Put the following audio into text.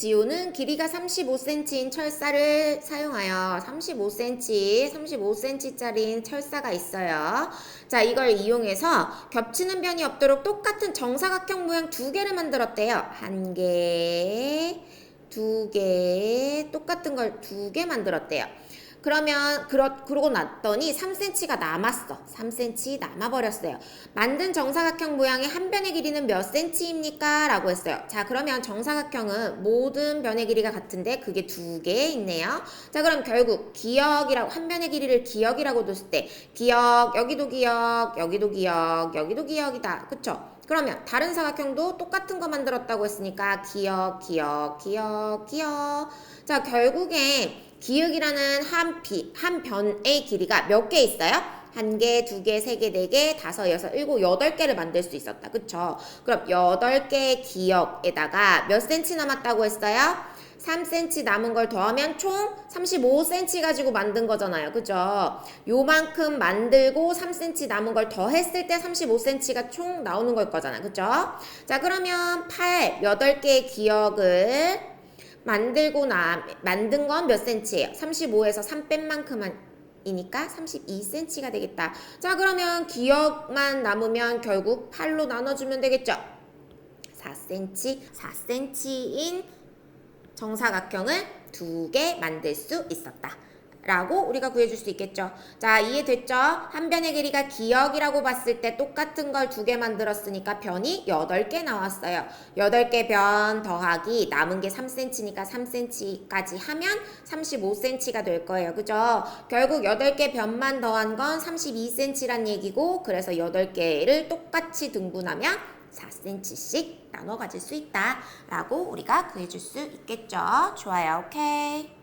지우는 길이가 35cm인 철사를 사용하여 35cm, 35cm짜리 철사가 있어요. 자, 이걸 이용해서 겹치는 변이 없도록 똑같은 정사각형 모양 두 개를 만들었대요. 한 개, 두 개, 똑같은 걸 두 개 만들었대요. 그러면 그러, 그러고 났더니 3cm가 남았어. 3cm 남아버렸어요. 만든 정사각형 모양의 한 변의 길이는 몇 cm입니까? 라고 했어요. 자 그러면 정사각형은 모든 변의 길이가 같은데 그게 두 개 있네요. 자 그럼 결국 기역이라고 한 변의 길이를 기역이라고 뒀을 때 기역 여기도 기역 여기도 기역 여기도 기역이다. 그쵸? 그러면 다른 사각형도 똑같은 거 만들었다고 했으니까 기역 기역 기역 기역 자 결국에 기역이라는 한, 비, 한 변의 길이가 몇 개 있어요? 한 개, 두 개, 세 개, 네 개, 다섯, 여섯, 일곱, 여덟 개를 만들 수 있었다. 그쵸? 그럼 여덟 개의 기역에다가 몇 센치 남았다고 했어요? 3cm 남은 걸 더하면 총 35cm 가지고 만든 거잖아요. 그죠? 요만큼 만들고 3cm 남은 걸 더했을 때 35cm가 총 나오는 걸 거잖아. 그죠? 자, 그러면 8, 8개의 기역을 만들고 나 만든 건 몇 cm예요? 35에서 3 뺀 만큼만 이니까 32cm가 되겠다. 자, 그러면 기억만 남으면 결국 8로 나눠주면 되겠죠? 4cm, 4cm인 정사각형을 두 개 만들 수 있었다. 라고 우리가 구해줄 수 있겠죠. 자, 이해됐죠? 한 변의 길이가 기역이라고 봤을 때 똑같은 걸 두 개 만들었으니까 변이 8개 나왔어요. 8개 변 더하기 남은 게 3cm니까 3cm까지 하면 35cm가 될 거예요. 그죠? 결국 8개 변만 더한 건 32cm란 얘기고 그래서 8개를 똑같이 등분하면 4cm씩 나눠 가질 수 있다. 라고 우리가 구해줄 수 있겠죠. 좋아요. 오케이.